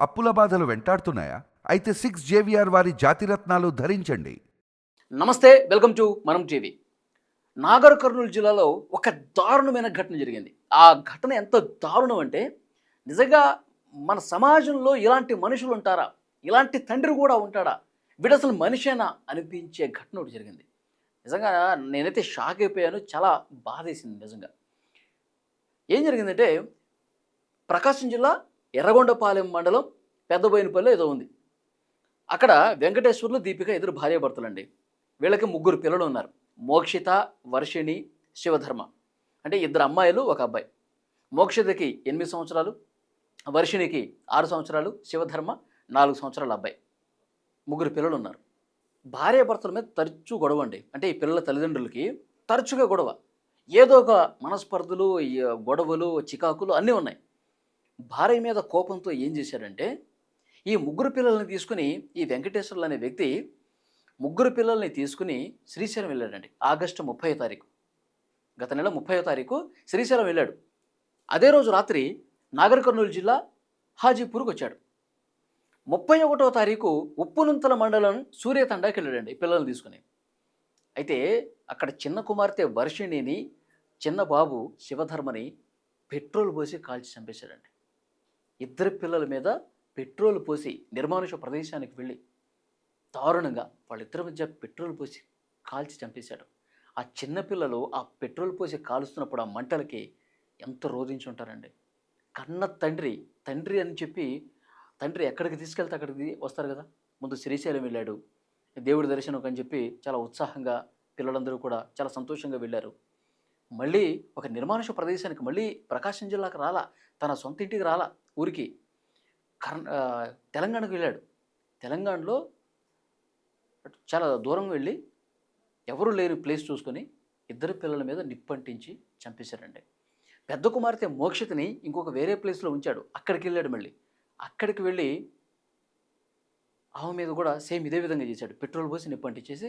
అప్పుల బాధలు వెంటాడుతున్నాయా? అయితే సిక్స్ జేవిఆర్ వారి జాతిరత్నాలు ధరించండి. నమస్తే వెల్కమ్ టు మనం టీవీ. నాగర్ కర్నూలు జిల్లాలో ఒక దారుణమైన ఘటన జరిగింది. ఆ ఘటన ఎంత దారుణం అంటే నిజంగా మన సమాజంలో ఇలాంటి మనుషులు ఉంటారా? ఇలాంటి తండ్రి కూడా ఉంటాడా? వీడు అసలు మనిషేనా అనిపించే ఘటన ఒకటి జరిగింది. నిజంగా నేనైతే షాక్ అయిపోయాను చాలా బాధేసింది నిజంగా. ఏం జరిగిందంటే ప్రకాశం జిల్లా ఎర్రగొండపాలెం మండలం పెద్దబోయినపల్లి ఏదో ఉంది. అక్కడ వెంకటేశ్వర్లు దీపిక ఇద్దరు భార్యాభర్తలండి. వీళ్ళకి ముగ్గురు పిల్లలు ఉన్నారు. మోక్షిత వర్షిణి శివధర్మ. అంటే ఇద్దరు అమ్మాయిలు ఒక అబ్బాయి. మోక్షితకి ఎనిమిది సంవత్సరాలు వర్షిణికి ఆరు సంవత్సరాలు శివధర్మ నాలుగు సంవత్సరాల అబ్బాయి. ముగ్గురు పిల్లలు ఉన్నారు. భార్యాభర్తల మీద తరచూ గొడవ అండి. అంటే ఈ పిల్లల తల్లిదండ్రులకి తరచుగా గొడవ. ఏదో ఒక మనస్పర్ధలు గొడవలు చికాకులు అన్నీ ఉన్నాయి. భార్య మీద కోపంతో ఏం చేశాడంటే ఈ ముగ్గురు పిల్లల్ని తీసుకుని ఈ వెంకటేశ్వర్లు అనే వ్యక్తి ముగ్గురు పిల్లల్ని తీసుకుని శ్రీశైలం వెళ్ళాడండి. ఆగస్టు ముప్పై తారీఖు. గత నెల ముప్పై తారీఖు శ్రీశైలం వెళ్ళాడు. అదే రోజు రాత్రి నాగర్ కర్నూలు జిల్లా హాజీపూర్కి వచ్చాడు. ముప్పై ఒకటో తారీఖు ఉప్పునుంతల మండలం సూర్యతండాకి వెళ్ళాడండి పిల్లల్ని తీసుకుని. అయితే అక్కడ చిన్న కుమార్తె వర్షిణిని చిన్న బాబు శివధర్మని పెట్రోల్ పోసి కాల్చి చంపేశాడండి. ఇద్దరు పిల్లల మీద పెట్రోల్ పోసి నిర్మానుష ప్రదేశానికి వెళ్ళి దారుణంగా వాళ్ళిద్దరి మధ్య పెట్రోల్ పోసి కాల్చి చంపేశాడు. ఆ చిన్నపిల్లలు ఆ పెట్రోల్ పోసి కాలుస్తున్నప్పుడు ఆ మంటలకి ఎంత రోధించి ఉంటారండి. కన్న తండ్రి తండ్రి అని చెప్పి తండ్రి ఎక్కడికి తీసుకెళ్తే అక్కడికి వస్తారు కదా? ముందు శ్రీశైలం వెళ్ళాడు. దేవుడి దర్శనం అని చెప్పి చాలా ఉత్సాహంగా పిల్లలందరూ కూడా చాలా సంతోషంగా వెళ్ళారు. మళ్ళీ ఒక నిర్మానుష ప్రదేశానికి మళ్ళీ ప్రకాశం జిల్లాకు రాలా తన సొంత ఇంటికి రాలా ఊరికి. కర్ణ తెలంగాణకు వెళ్ళాడు. తెలంగాణలో చాలా దూరం వెళ్ళి ఎవరు లేని ప్లేస్ చూసుకొని ఇద్దరు పిల్లల మీద నిప్పంటించి చంపేశారండి. పెద్ద కుమార్తె మోక్షితని ఇంకొక వేరే ప్లేస్లో ఉంచాడు. అక్కడికి వెళ్ళాడు మళ్ళీ. అక్కడికి వెళ్ళి ఆమె మీద కూడా సేమ్ ఇదే విధంగా చేశాడు. పెట్రోల్ పోసి నిప్పంటించేసి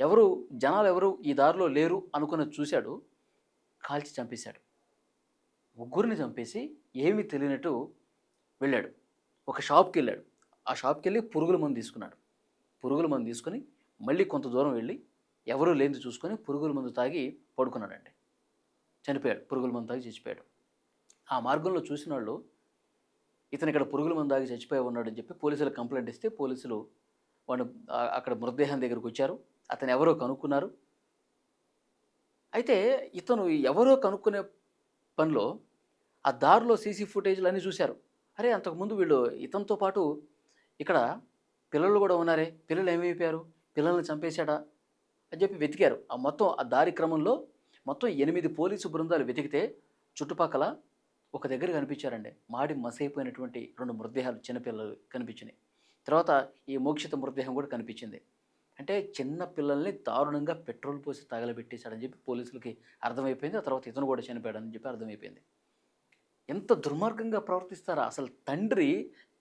ఎవరు జనాలు ఎవరు ఈ దారిలో లేరు అనుకుని చూశాడు కాల్చి చంపేశాడు. ముగ్గురిని చంపేసి ఏమీ తెలియనట్టు వెళ్ళాడు. ఒక షాప్కి వెళ్ళాడు. ఆ షాప్కి వెళ్ళి పురుగుల మందు తీసుకున్నాడు. పురుగుల మందు తీసుకొని మళ్ళీ కొంత దూరం వెళ్ళి ఎవరూ లేనిది చూసుకొని పురుగుల మందు తాగి పడుకున్నాడండి చనిపోయాడు. పురుగుల మందు తాగి చచ్చిపోయాడు. ఆ మార్గంలో చూసిన వాళ్ళు ఇతను ఇక్కడ పురుగుల మందు తాగి చచ్చిపోయి ఉన్నాడని చెప్పి పోలీసులకు కంప్లైంట్ ఇస్తే పోలీసులు వాడు అక్కడ మృతదేహం దగ్గరకు వచ్చారు. అతను ఎవరో కనుక్కున్నారు. అయితే ఇతను ఎవరో కనుక్కునే పనిలో ఆ దారిలో సీసీ ఫుటేజ్లు అన్నీ చూశారు. అరే అంతకుముందు వీళ్ళు ఇతనితో పాటు ఇక్కడ పిల్లలు కూడా ఉన్నారే పిల్లలు ఏమైపోయారు పిల్లల్ని చంపేశాడా అని చెప్పి వెతికారు. ఆ మొత్తం ఆ దారి క్రమంలో మొత్తం ఎనిమిది పోలీసు బృందాలు వెతికితే చుట్టుపక్కల ఒక దగ్గర కనిపించారండి. మాడి మసైపోయినటువంటి రెండు మృతదేహాలు చిన్నపిల్లలు కనిపించినాయి. తర్వాత ఈ మోక్షిత మృతదేహం కూడా కనిపించింది. అంటే చిన్న పిల్లల్ని దారుణంగా పెట్రోల్ పోసి తగలబెట్టేశాడని చెప్పి పోలీసులకి అర్థమైపోయింది. ఆ తర్వాత ఇతను కూడా చనిపోయాడని చెప్పి అర్థమైపోయింది. ఎంత దుర్మార్గంగా ప్రవర్తిస్తారా? అసలు తండ్రి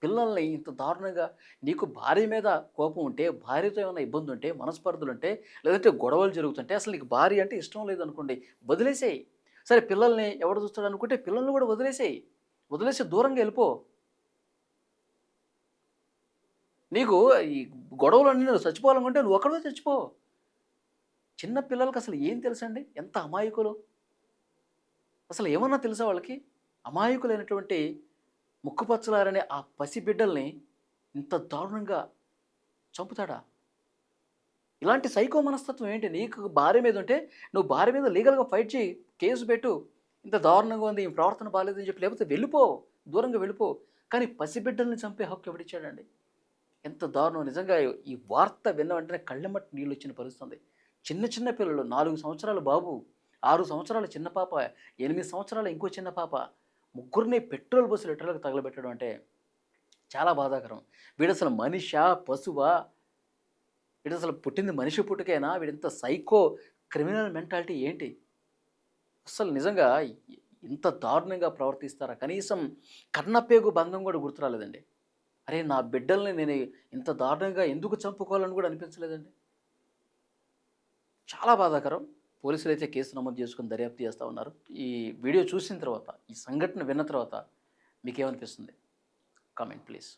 పిల్లల్ని ఇంత దారుణంగా నీకు భార్య మీద కోపం ఉంటే భార్యతో ఏమైనా ఇబ్బంది ఉంటే మనస్పర్ధలు ఉంటే లేదంటే గొడవలు జరుగుతుంటే అసలు నీకు భార్య అంటే ఇష్టం లేదనుకోండి వదిలేసేయి. సరే పిల్లల్ని ఎవడు చూస్తాడు అనుకుంటే పిల్లల్ని కూడా వదిలేసేయి. వదిలేసి దూరంగా వెళ్ళిపో. నీకు ఈ గొడవలన్నీ నువ్వు చచ్చిపోవాలనుకుంటే నువ్వు ఒక్కడో చచ్చిపో. చిన్న పిల్లలకి అసలు ఏం తెలుసండి? ఎంత అమాయకులు. అసలు ఏమన్నా తెలుసా వాళ్ళకి? అమాయకులైనటువంటి ముక్కుపచ్చలారనే ఆ పసిబిడ్డల్ని ఇంత దారుణంగా చంపుతాడా? ఇలాంటి సైకో మనస్తత్వం ఏంటి? నీకు భార్య మీద ఉంటే నువ్వు భార్య మీద లీగల్గా ఫైట్ చేయి కేసు పెట్టు ఇంత దారుణంగా ఉంది ఈ ప్రవర్తన బాగాలేదని చెప్పి లేకపోతే వెళ్ళిపో దూరంగా వెళ్ళిపో. కానీ పసిబిడ్డల్ని చంపే హక్కు ఎవడిచ్చాడండి? ఎంత దారుణం. నిజంగా ఈ వార్త విన్న వెంటనే కళ్ళమట్టి నీళ్ళు వచ్చిన పరిస్థితుంది చిన్న చిన్న పిల్లలు నాలుగు సంవత్సరాల బాబు ఆరు సంవత్సరాల చిన్న పాప ఎనిమిది సంవత్సరాల ఇంకో చిన్న పాప ముగ్గురిని పెట్రోల్ బస్సు లిటర్లకు తగలబెట్టడం అంటే చాలా బాధాకరం. వీడు అసలు మనిషా పశువా? వీడు అసలు పుట్టింది మనిషి పుట్టుకైనా? వీడింత సైకో క్రిమినల్ మెంటాలిటీ ఏంటి? అసలు నిజంగా ఇంత దారుణంగా ప్రవర్తిస్తారా? కనీసం కన్నపేగు బంధం కూడా గుర్తురాలేదండి. అరే నా బిడ్డల్ని నేను ఇంత దారుణంగా ఎందుకు చంపుకోవాలని కూడా అనిపించలేదండి. చాలా బాధాకరం. పోలీసులు అయితే కేసు నమోదు చేసుకుని దర్యాప్తు చేస్తూ ఉన్నారు. ఈ వీడియో చూసిన తర్వాత ఈ సంఘటన విన్న తర్వాత మీకేమనిపిస్తుంది? Comment please.